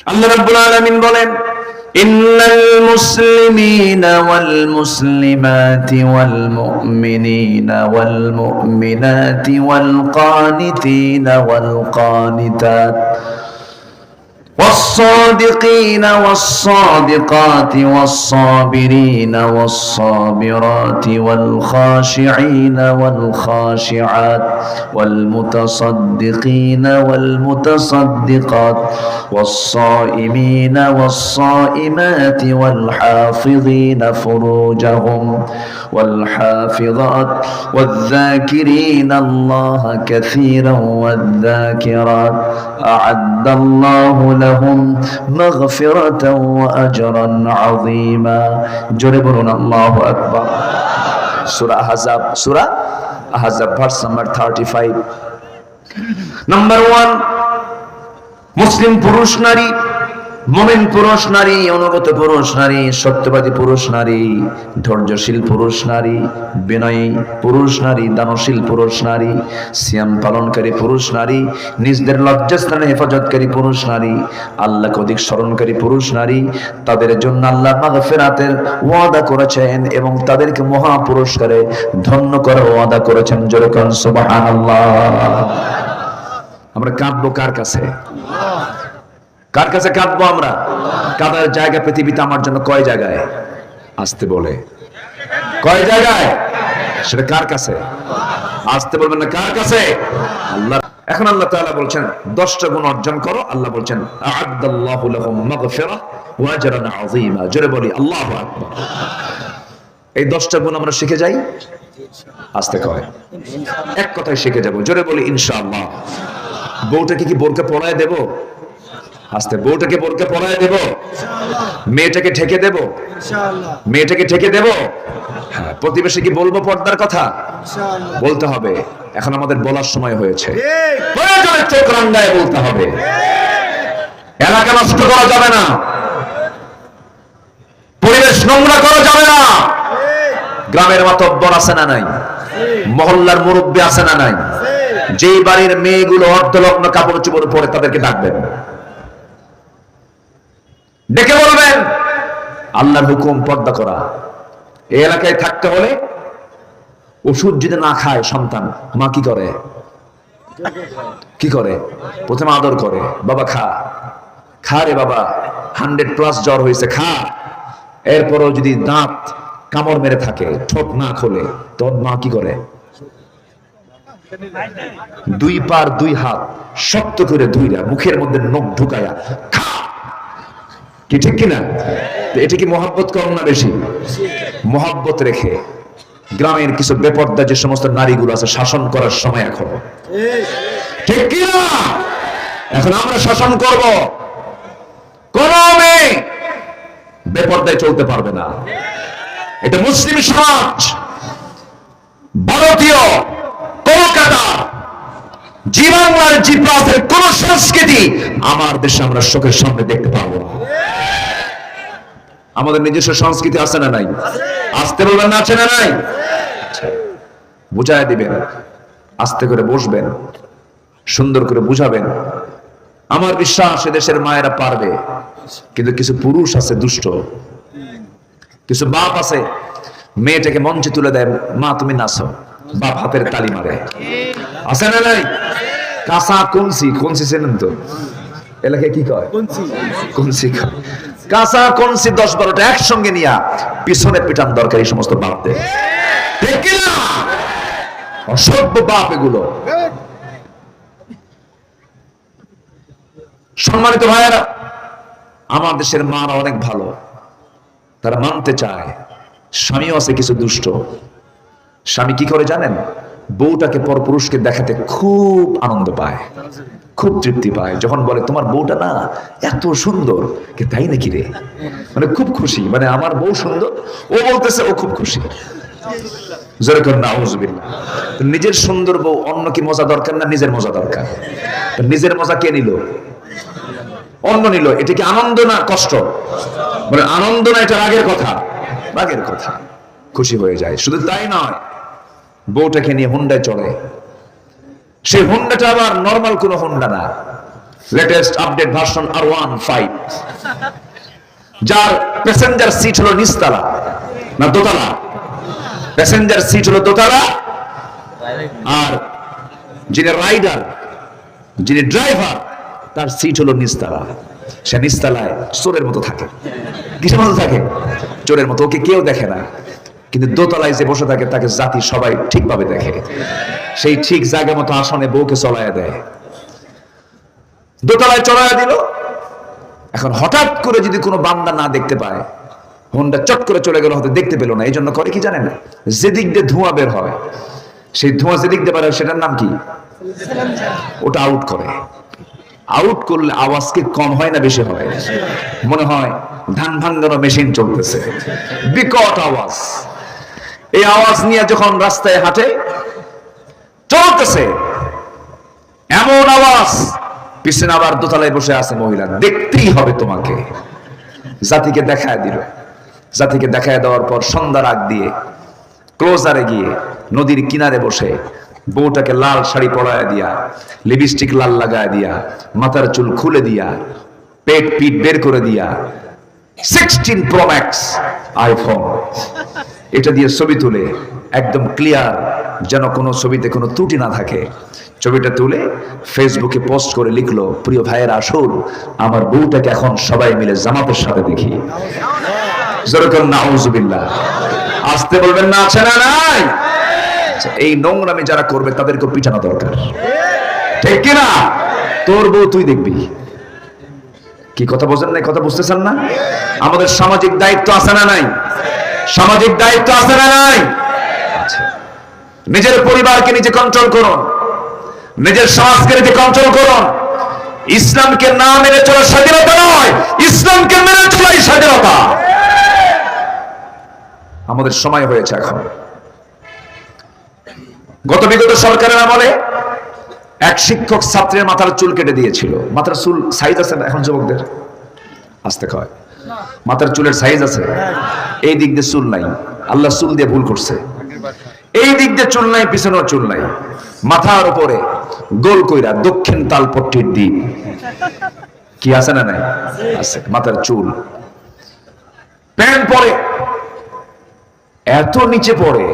আল্লাহ রাব্বুল আলামিন বলেন ইন্নাল মুসলিমিনা ওয়াল মুসলিমাতি ওয়াল মুমিনিনা ওয়াল মুমিনাতি ওয়াল কানিতিনা ওয়াল কানিতাত والصادقين والصادقات والصابرين والصابرات والخاشعين والخاشعات والمتصدقين والمتصدقات والصائمين والصائمات والحافظين فروجهم والحافظات والذاكرين الله كثيرا والذاكرات أعد الله لهم مغفرة وأجرا عظيما جربنا الله أكبر سورة أحزاب سورة أحزاب verse number 35 নাম্বার ওয়ান মুসলিম পুরুষ নারী মমিন পুরুষ নারী, অনুগত পুরুষ নারী, সত্যবাদী পুরুষ নারী, ধৈর্যশীল পুরুষ নারী, বিনয়ী পুরুষ নারী, দানশীল পুরুষ নারী, সিয়াম পালনকারী পুরুষ নারী, নিজদের লজ্জাস্থানে হেফাজতকারী পুরুষ নারী, আল্লাহকে অধিক স্মরণকারী পুরুষ নারী, তাদের জন্য আল্লাহ মাগফিরাতের ওয়াদা করেছেন এবং তাদেরকে মহা পুরস্কারে ধন্য করার ওয়াদা করেছেন। যেরকম সুবহানাল্লাহ। আমরা কাঁদবো কার কাছে? কার কাছে কাঁদবো আমরা? কাঁদার জায়গা পৃথিবীতে আমার জন্য কয় জায়গায়? আসতে বলে। কয় জায়গায়? সেটা কার কাছে? আসতে বলবেন না, কার কাছে? আল্লাহ, এখন আল্লাহ তাআলা বলছেন, দশটা গুণ অর্জন করো। আল্লাহ বলছেন, আ'আদাল্লাহু লাহুম মাগফিরাহ ওয়া আজরান আযীমা। জোরে বলি, আল্লাহু আকবার। এই দশটা গুণ আমরা শিখে যাই? আসতে কয়। এক কথায় শিখে যাব। জোরে বলি, ইনশাআল্লাহ। বউটাকে কি বোরকা পড়ায় দেব? আস্তে বউটাকে বোরকা পড়ায় দেব? মেয়েটাকে ঠেকে দেব? মেয়েটাকে ঠেকে দেব? হ্যাঁ প্রতিবেশী কি বলব পর্দার কথা? বলতে হবে। এখন আমাদের বলার সময় হয়েছে। চোখ বলতে হবে। এলাকা নষ্ট করা যাবে না। পরিবেশ নোংরা করা যাবে না। গ্রামের মাতব্বর আছে না নাই? মহল্লার মুরব্বী আছে না নাই? যেই বাড়ির মেয়েগুলো অর্ধলগ্ন কাপড় চোপড় পরে তাদেরকে ডাকবেন। ডেকে বলবেন, আল্লাহর হুকুম পর্দা করা। এই এলাকায় থাকতে হলে ওষুধ যদি না খায় সন্তান, মা কি করে? কি করে? প্রথমে আদর করে, বাবা খা। খা রে বাবা, হান্ড্রেড প্লাস জ্বর হয়েছে, খা। এরপরও যদি দাঁত, কামড় মেরে থাকে, ঠোঁট না খোলে তোর মা কি করে? দুই পার দুই হাত শক্ত করে দুইরা মুখের মধ্যে নখ ঢুকায়া খা কি ঠিক কিনা? এটা কি মহাব্বত করো না বেশি? মহাব্বত রেখে গ্রামের কিছু বেপর্দা যে সমস্ত নারীগুলো আছে, শাসন করার সময় এখন। ঠিক কিনা? এখন আমরা শাসন করব। কোন মেয়ে বেপর্দায় চলতে পারবে না। এটা মুসলিম সমাজ। ভারতীয় কলকাতা, জি বাংলার জি প্লাসের কোন সংস্কৃতি আমার দেশে আমরা চোখের সামনে দেখতে পাবো না। আমাদের নিজস্ব সংস্কৃতি আছে না নাই? আসতে বলবেন না আছে না নাই? আচ্ছা, বুঝায় দিবেন আস্তে করে বসবেন সুন্দর করে বুঝাবেন। আমার বিশ্বাস দেশের মায়েরা পারবে কিন্তু কিছু পুরুষ আছে দুষ্ট। কিছু বাপ আছে মেয়েটাকে মঞ্চে তুলে দেয় মা তুমি নাচো। বাপ হাতের তালি মারে। আছে না নাই? কাঁচা কনসি কনসি চেনেন তো? এলাকায় কি কয়? কনসি কয়। কাঁচা কনসি দশ বারোটা একসঙ্গে নিয়া পিছনে পিটান দরকার এই সমস্ত বাপদের অসভ্য বাপ এগুলো। সম্মানিত ভাইয়েরা, আমার দেশের মারা অনেক ভালো। তারা মানতে চায়। স্বামীও আছে কিছু দুষ্ট। স্বামী কি করে জানেন? বউটাকে পর পুরুষকে দেখাতে খুব আনন্দ পায়, খুব তৃপ্তি পায়। যখন বলে, তোমার বউটা না এত সুন্দর। কে, তাই নাকি রে? মানে খুব খুশি। মানে আমার বউ সুন্দর, ও বলতেছে ও খুব খুশি। নিজের সুন্দর বউ অন্য কি মজা দরকার না নিজের মজা দরকার? নিজের মজা কে নিল? অন্য নিল। এটা কি আনন্দ না কষ্ট? মানে আনন্দ না, এটা রাগের কথা। রাগের কথা। খুশি হয়ে যায়। শুধু তাই নয় বউটাকে নিয়ে হুন্ডায় চড়ে সেই হুন্ডাটা আবার নর্মাল কোনো হুন্ডা না। লেটেস্ট আপডেট ভার্সন আর ওয়ান ফাইভ যার প্যাসেঞ্জার সিট হলো নিস্তালা না দোতলা? প্যাসেঞ্জার সিট হলো দোতলা। আর যিনি রাইডার যিনি ড্রাইভার তার সিট হলো নিস্তালা সে নিস্তালায় চোরের মতো থাকে। কিসের মতো থাকে? চোরের মতো। ওকে কেউ দেখে না। কিন্তু দোতলায় যে বসে থাকে, তাকে জাতি সবাই ঠিকভাবে দেখে। সেই ঠিক জায়গা মতো আসনে বউকে চলায় দেয়। দোতলায় চড়ায় দিল। এখন হঠাৎ করে যদি কোনো বান্দা না দেখতে পায়, হোন্ডা চট করে চলে গেল, হয়তো দেখতে পেল না এই জন্য করে কি জানেন? যেদিক দিয়ে ধোঁয়া বের হয়, সেই ধোঁয়া যেদিক দিয়ে হয়, সেটার নাম কি? ওটা আউট করে। আউট করলে আওয়াজ কি কম হয় না বেশি হয়? মনে হয় ধান ভাঙ্গানো মেশিন চলতেছে। বিকট আওয়াজ। এই আওয়াজ নিয়ে যখন রাস্তায় হাঁটে, চলতেছে। এমন আওয়াজ, পিছনে আবার দোতলায় বসে আছে মহিলা দেখতেই হবে তোমাকে। জাতিকে দেখায় দিল। জাতিকে দেখায় দেওয়ার পর সন্ধ্যার আগ দিয়ে ক্লোজারে গিয়ে নদীর কিনারে বসে বউটাকে লাল শাড়ি পরায় দিয়া, লিপস্টিক লাল লাগায় দিয়া, মাথার চুল খুলে দিয়া, পেট পিট বের করে দিয়া সিক্সটিন প্রো ম্যাক্স আইফোন এটা দিয়ে ছবি তুলে একদম ক্লিয়ার যেন কোনো ছবিতে কোনো ত্রুটি না থাকে। ছবিটা তুলে ফেসবুকে পোস্ট করে লিখলো প্রিয় ভাইয়ের আসুন আমার বউটাকে এখন সবাই মিলে জামাতের সাথে দেখি। আসতে বলবেন না আছে না নাই? আচ্ছা, এই নোংরামি যারা করবে তাদেরকে পিটানো দরকার। ঠিক কিনা? তোর বউ তুই দেখবি। কি কথা বোঝেন নাই কথা বুঝতেছেন না? আমাদের সামাজিক দায়িত্ব আছে না নাই? সামাজিক দায়িত্ব আছে না নাই। নিজের পরিবারকে নিজে কন্ট্রোল করুন। নিজের সমাজকে নিজে কন্ট্রোল করুন। ইসলামকে না মেনে চলা স্বাধীনতা নয়। ইসলামকে মেনে চলাই স্বাধীনতা। আমাদের সময় হয়েছে এখন। গত বিগত সরকারের আমলে এক শিক্ষক ছাত্রের মাথার চুল কেটে দিয়েছিল। মাথার চুল সাইজ আছে না? এখন যুবকদের? আসতে কয়। মাথার চুলের সাইজ আছে? এই দিক দিয়ে চুল নাই। আল্লাহ চুল দিয়ে ভুল করছে। এই দিক দিয়ে চুল নাই, পিছনেও চুল নাই। মাথার উপরে গোল কইরা দক্ষিণ তালপট্টির দিক। কি আছে না নাই? আছে, মাথার চুল। প্যান্ট পরে। এত নিচে পড়ে।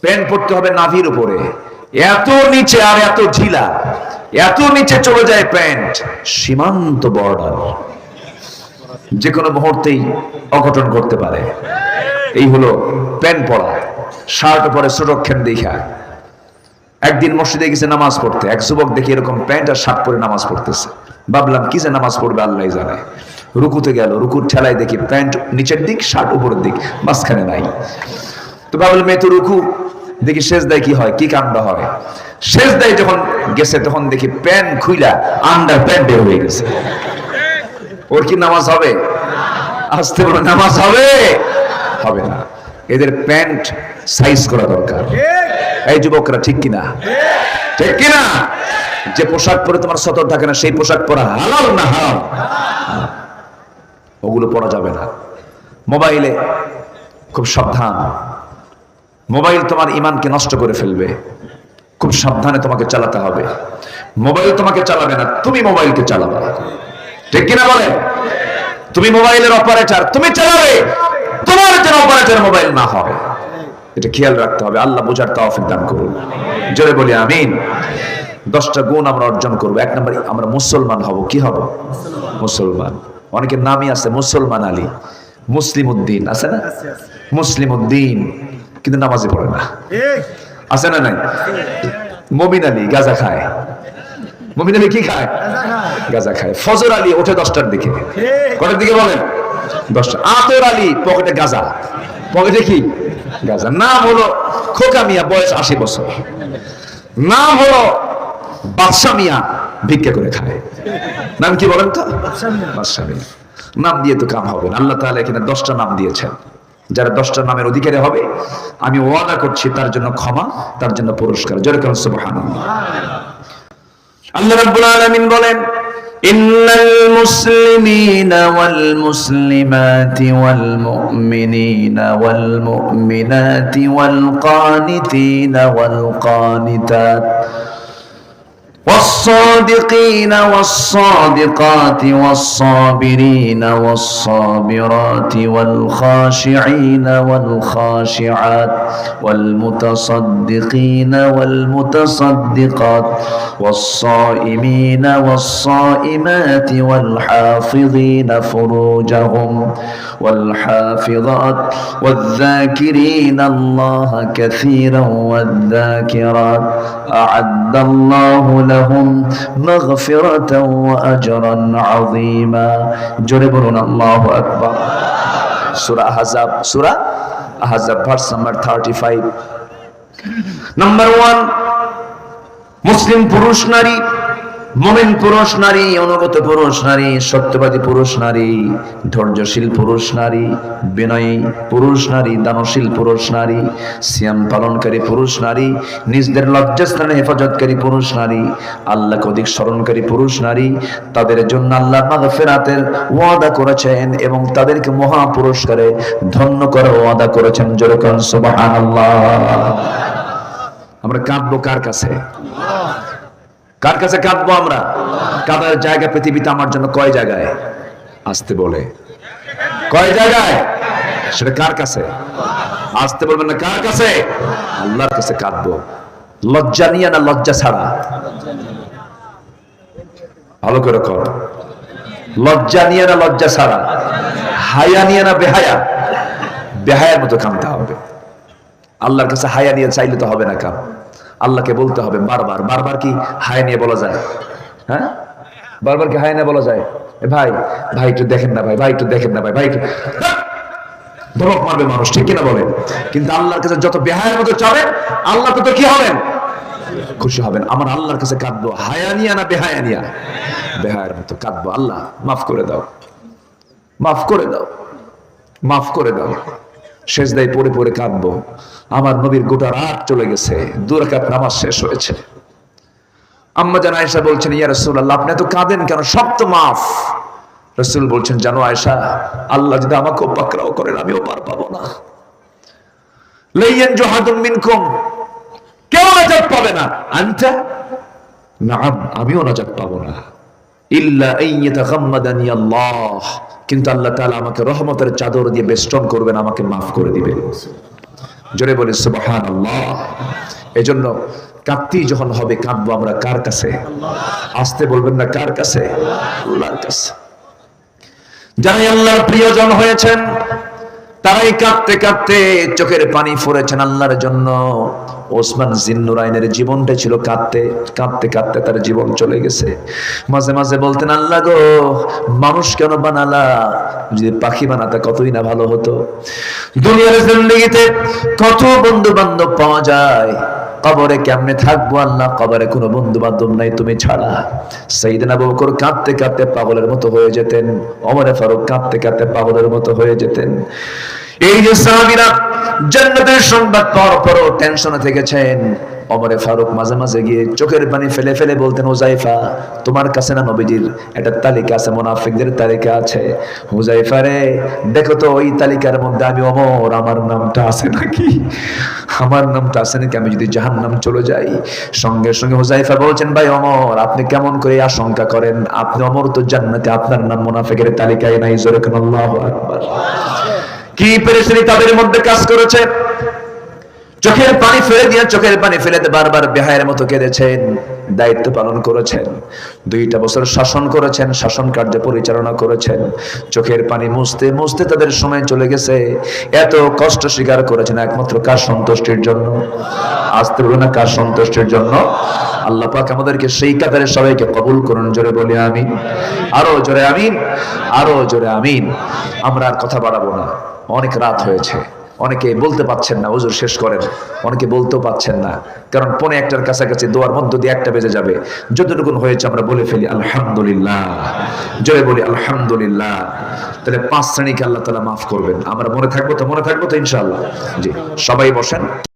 প্যান্ট পরতে হবে নাভির উপরে। এত নিচে আর এত ঢিলা। এত নিচে চলে যায় প্যান্ট। সীমান্ত বর্ডার। যে কোনো মুহূর্তেই অঘটন করতে পারে। এই হলো প্যান্ট পরা, শার্ট পরে সুরক্ষেন দেখা। একদিন মসজিদে গেছে নামাজ পড়তে, এক যুবক দেখি এরকম প্যান্ট আর শার্ট পরে নামাজ পড়তেছে। ভাবলাম, কি যে নামাজ পড়বে আল্লাহ জানে। রুকুতে গেল, রুকুর ঠেলায় দেখি প্যান্ট নিচের দিক, শার্ট উপরের দিক, মাঝখানে নাই। তো ভাবলাম মেয়ে তো রুকু। দেখি শেষ দেয় কি হয়, কি কাণ্ড হয়। শেষ দেয় যখন গেছে, তখন দেখি প্যান্ট খুইলা, আন্ডার প্যান্ট বের হয়ে গেছে। ওর কি নামাজ হবে? আসতে বলো, নামাজ হবে? হবে না। এদের প্যান্ট সাইজ করা দরকার। এই যুবকরা ঠিক কিনা? ঠিক কিনা? যে পোশাক পরে তোমার সতর থাকে না, সেই পোশাক পরা হালাল না হারাম? ওগুলো পরা যাবে না। মোবাইলে খুব সাবধান। মোবাইল তোমার ইমানকে নষ্ট করে ফেলবে। খুব সাবধানে তোমাকে চালাতে হবে। মোবাইল তোমাকে চালাবে না, তুমি মোবাইলকে চালাবে। ঠিক কিনা বলে তুমি মোবাইলের অপারেটর তুমি চালাবে। তোমার যেন অপারেটর মোবাইল না হয়। এটা খেয়াল রাখতে হবে। আল্লাহ বোঝার তাওফিক দান করুন। জোরে বলি আমিন। দশটা গুণ আমরা অর্জন করব। এক নম্বর আমরা মুসলমান হব। কি হব? মুসলমান। অনেকের নামই আছে মুসলমান আলী। মুসলিম উদ্দিন আছে না? মুসলিম উদ্দিন। কিন্তু নামাজে পড়ে না। আছে না নাই? মমিন আলী গাজা খায়। মমিন কি খায়? গাজা খায়। ফজর আলী ওঠে দশটার দিকে। কটার দিকে বলেন? দশটা। আতর আলী পকেটে গাজা। পকেটে কি? গাজা। নাম হলো খোকা মিয়া বয়স আশি বছর। নাম হলো বাদশা মিয়া ভিক্ষা করে খায়। নাম কি বলেন তো? বাদশা মিয়া। নাম দিয়ে তো কাম হবে না। আল্লাহ তাআলা এখানে দশটা নাম দিয়েছেন। যারা দশটা নামের অধিকারী হবে আমি ওয়াদা করছি তার জন্য ক্ষমা তার জন্য পুরস্কার। যেরকম সুবহানাল্লাহ। আল্লাহ রাব্বুল আলামিন বলেন إن المسلمين والمسلمات والمؤمنين والمؤمنات والقانتين والقانتات والصادقين والصادقات والصابرين والصابرات والخاشعين والخاشعات والمتصدقين والمتصدقات والصائمين والصائمات والحافظين فروجهم والحافظات والذاكرين الله كثيرا والذاكرات أعد الله لهم مغفرة وأجرا عظيما جربنا الله أكبر سورة أحزاب سورة أحزاب verse number 35 নাম্বার ওয়ান মুসলিম পুরুষ নারী মোমেন পুরুষ নারী, অনুগত পুরুষ নারী, সত্যবাদী পুরুষ নারী, ধৈর্যশীল পুরুষ নারী, বিনয়ী পুরুষ নারী, দানশীল পুরুষ নারী, সিয়াম পালনকারী পুরুষ নারী, নিজদের লজ্জাস্থানে হেফাজতকারী পুরুষ নারী, আল্লাহকে অধিক স্মরণকারী পুরুষ নারী, তাদের জন্য আল্লাহ মাগফিরাতের ওয়াদা করেছেন এবং তাদেরকে মহা পুরস্কারে ধন্য করে ওয়াদা করেছেন। যেরকম সুবহানাল্লাহ। আমরা কাঁদবো কার কাছে? কার কাছে কাঁদবো আমরা? কাঁদার জায়গা পৃথিবীতে আমার জন্য কয় জায়গায়? আসতে বলে। কয় জায়গায়? সেটা কার কাছে? আসতে বলবেন না, কার কাছে? আল্লাহর কাছে কাঁদবো। লজ্জা নিয়ে না লজ্জা ছাড়া? ভালো করে কর। লজ্জা নিয়ে না লজ্জা ছাড়া? হায়া নিয়ে না বেহায়া? বেহায়ার মতো কামতে হবে। আল্লাহর কাছে হায়া নিয়ে চাইলে তো হবে না কাম। আল্লাহকে বলতে হবে বারবার। বারবার কি হায়া নিয়ে বলা যায়? হ্যাঁ? বারবার কি হায়া নিয়ে বলা যায়? ভাই ভাই একটু দেখেন না ভাই ভাই একটু দেখেন না ভাই ভাই একটু ধমক মারবে মানুষ, ঠিক কিনা বলেন? কিন্তু আল্লাহর কাছে যত বেহায়ের মতো চাবে আল্লাহ তো কি হবেন? খুশি হবেন। আমার আল্লাহর কাছে কাঁদবো, হায়া নিয়া না বেহায়ানিয়া বেহায়ের মতো কাঁদবো। আল্লাহ, মাফ করে দাও। মাফ করে দাও। মাফ করে দাও। শেষ দায় পড়ে পড়ে কাঁদবো। আমার নবীর গোটা রাত চলে গেছে দুরাকাত নামাজ শেষ হয়েছে। আম্মা জান আয়েশা বলছেন, ইয়া রাসূলুল্লাহ, আপনি তো কাঁদেন কেন? সব তো মাফ। রাসূল বলছেন, জানো আয়েশা, আল্লাহ যদি আমাকে পাকড়াও করেন, আমিও পার পাবো না। লাইয়ান জুহাদুম মিনকুম, কেউ নাজাত পাবে না। আনতা? নাম, আমিও নাজাত পাবো না। আল্লাহ। কিন্তু আল্লাহ তালা আমাকে রহমতের চাদর দিয়ে বেষ্টন করবেন, আমাকে মাফ করে দিবেন। জোরে বলি, সুবহানাল্লাহ। এজন্য কাঁদতি যখন হবে, কাঁদবো আমরা কার কাছে? আসতে বলবেন না কার কাছে? আল্লাহর কাছে। যারা আল্লাহর প্রিয়জন হয়েছেন তারাই কাঁদতে কাঁদতে চোখের পানি ফুরেছেন আল্লাহর জন্য। ওসমান জিন্নুরাইনের জীবনটা ছিল কাঁদতে কাঁদতে কাঁদতে তার জীবন চলে গেছে। মাঝে মাঝে বলতেন, আল্লাহ গো, মানুষ কেন বানালা? যদি পাখি বানাতে কতই না ভালো হতো? দুনিয়ার জিন্দগিতে কত বন্ধু বান্ধব পাওয়া যায়। কবরে কেমনে থাকব আল্লাহ? কবরে কোনো বন্ধু বান্ধব নাই, তুমি ছাড়া। সেইদিনা বকর কাঁদতে কাঁদতে পাগলের মতো হয়ে যেতেন। অমরে ফারুক কাঁদতে কাঁদতে পাগলের মতো হয়ে যেতেন। এই যে সাহাবীরা জান্নাতের সংবাদ পাওয়ার পরও টেনশনে থেকেছেন। অমরে ফারুক মাঝে মাঝে গিয়ে চোখের পানি ফেলে ফেলে বলতেন হুজাইফা, তোমার কাছে না নবীজির একটা তালিকা আছে, মোনাফিকদের তালিকা আছে। হুজাইফা রে, দেখো তো ওই তালিকার মধ্যে আমি অমর, আমার নামটা আছে নাকি? আমার নামটা আছে নাকি? আমি যদি জাহান নাম চলে যাই। সঙ্গে সঙ্গে হুজাইফা বলছেন, ভাই অমর, আপনি কেমন করে আশঙ্কা করেন? আপনি অমর তো জান্নাতে, আপনার নাম মোনাফিকের তালিকায় নাই, জোরে আল্লাহু আকবার। কি পেরেছিনি তাদের মধ্যে কাজ করেছে? চোখের পানি ফেলে দিয়ে চোখের পানি ফেলেতে বারবার বেহায়ের মতো কেঁদেছেন, দায়িত্ব পালন করেছেন, দুইটা বছর শাসন করেছেন, শাসন কার্য পরিচালনা করেছেন, চোখের পানি মুছতে মুছতে তাদের সময় চলে গেছে। এত কষ্ট স্বীকার করেছেন একমাত্র কার সন্তুষ্টির জন্য? আসতে বলুন না কার সন্তুষ্টির জন্য। আল্লাহ পাক আমাদেরকে সেই কাতারে সবাইকে কবুল করুন, জোরে বলি আমিন। আরও জোরে আমিন, আরও জোরে আমিন। আমরা আর কথা বাড়াবো না। অনেক রাত হয়েছে। অনেকে বলতে পাচ্ছেন না ওজোর শেষ করেন। অনেকে বলতেও পাচ্ছেন না। কারণ পনে একটার কাছাকাছি দোয়ার মধ্য দিয়ে একটা বেজে যাবে। যতটুকু হয়েছে আমরা বলে ফেলি, আলহামদুলিল্লাহ। জয় বলি, আলহামদুলিল্লাহ। তাহলে পাঁচ শ্রেণীকে আল্লাহ তালা মাফ করবেন। আমরা মনে থাকব তো, মনে থাকব তো ইনশাল্লাহ জি, সবাই বসেন।